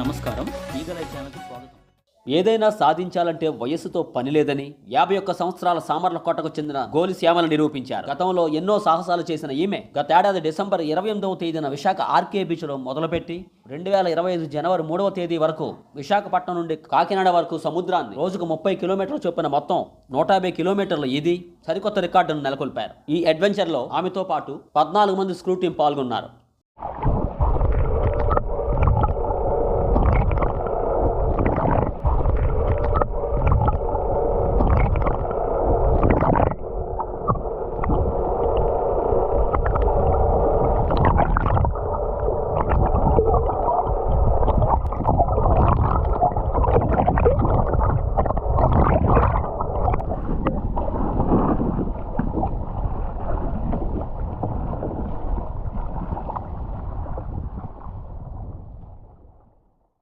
నమస్కారం. ఈగలై ఛానల్కి స్వాగతం. ఏదైనా సాధించాలంటే వయస్సుతో పని లేదని యాభై ఒక్క సంవత్సరాల సామర్ల కోటకు చెందిన గోలి శ్యామల నిరూపించారు. గతంలో ఎన్నో సాహసాలు చేసిన ఈమె గతేడాది డిసెంబర్ ఇరవై ఎనిమిదవ తేదీన విశాఖ ఆర్కే బీచ్లో మొదలుపెట్టి రెండు వేల ఇరవై ఐదు జనవరి మూడవ తేదీ వరకు విశాఖపట్నం నుండి కాకినాడ వరకు సముద్రాన్ని రోజుకు ముప్పై కిలోమీటర్లు చొప్పున మొత్తం నూట యాభై కిలోమీటర్లు ఇది సరికొత్త రికార్డును నెలకొల్పారు. ఈ అడ్వెంచర్లో ఆమెతో పాటు పద్నాలుగు మంది స్క్రూ టీం పాల్గొన్నారు.